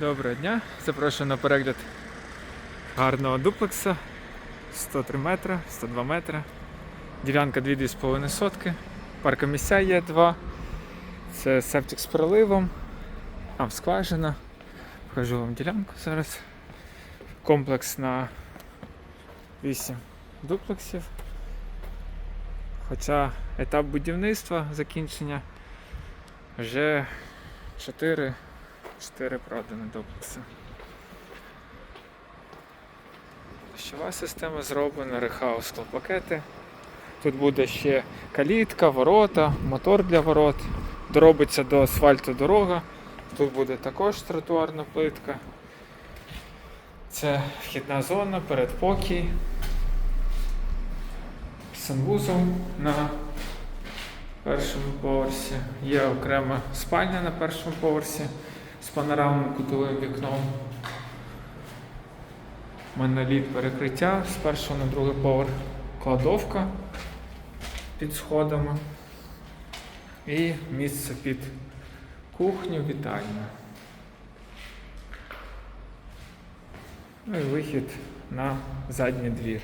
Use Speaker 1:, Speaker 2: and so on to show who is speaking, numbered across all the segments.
Speaker 1: Доброго дня. Запрошую на перегляд гарного дуплекса. 103 метри, 102 метри. Ділянка 2,5 сотки. Паркомісця є два. Це септик з проливом. Там скважина. Покажу вам ділянку зараз. Комплекс на 8 дуплексів. Хоча етап будівництва закінчення вже 4 4 продані дуплекси. Дощова система зроблена, рехаус склопакети. Тут буде ще калітка, ворота, мотор для ворот. Доробиться до асфальту дорога. Тут буде також тротуарна плитка. Це вхідна зона, передпокій. Санвузол на першому поверсі. Є окрема спальня на першому поверсі з панорамним кутовим вікном. Моноліт перекриття з першого на другий поверх. Кладовка під сходами. І місце під кухню, вітальню. Ну і вихід на задній двір.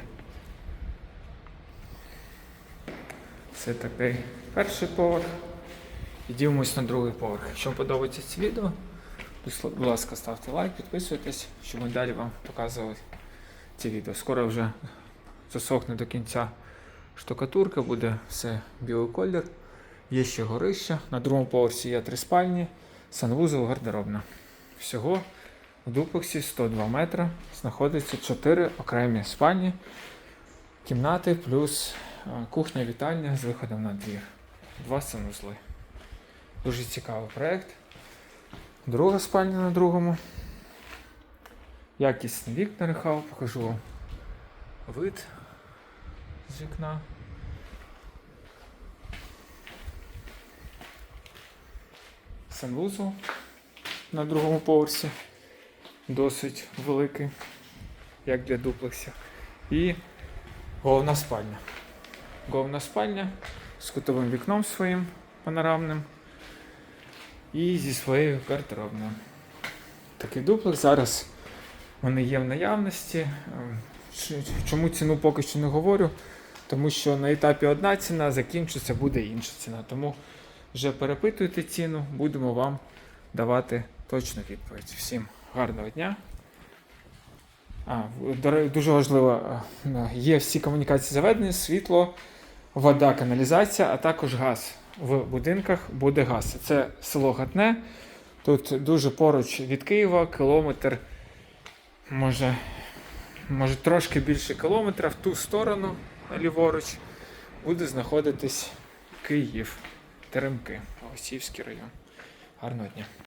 Speaker 1: Це такий перший поверх. Йдімось на другий поверх. Якщо вам подобається це відео, будь ласка, ставте лайк, підписуйтесь, щоб ми далі вам показували ці відео. Скоро вже засохне до кінця штукатурка, буде все білий колір. Є ще горище. На другому поверсі є три спальні, санвузол, гардеробна. Всього в дуплексі 102 метри знаходиться 4 окремі спальні, кімнати плюс е, кухня, вітальня з виходом на двір. Два санвузли. Дуже цікавий проєкт. Друга спальня на другому. Якісний вікна рехав, покажу вам вид з вікна. Санвузол на другому поверсі. Досить великий, як для дуплексів. І головна спальня. Головна спальня з кутовим вікном своїм панорамним і зі своєю гардеробною. Такий дуплекс зараз вони є в наявності. Ем, Чому ціну поки що не говорю? Тому що на етапі одна ціна закінчиться, буде інша ціна. Тому вже перепитуйте ціну, будемо вам давати точну відповідь. Всім гарного дня. А, дуже важливо, е, є всі комунікації заведені, світло, вода, каналізація, а також газ. В будинках буде газ. Це село Гатне. Тут дуже поруч від Києва, кілометр, може, може трошки більше кілометра в ту сторону ліворуч буде знаходитись Київ, Теремки, Осівський район. Гарного дня.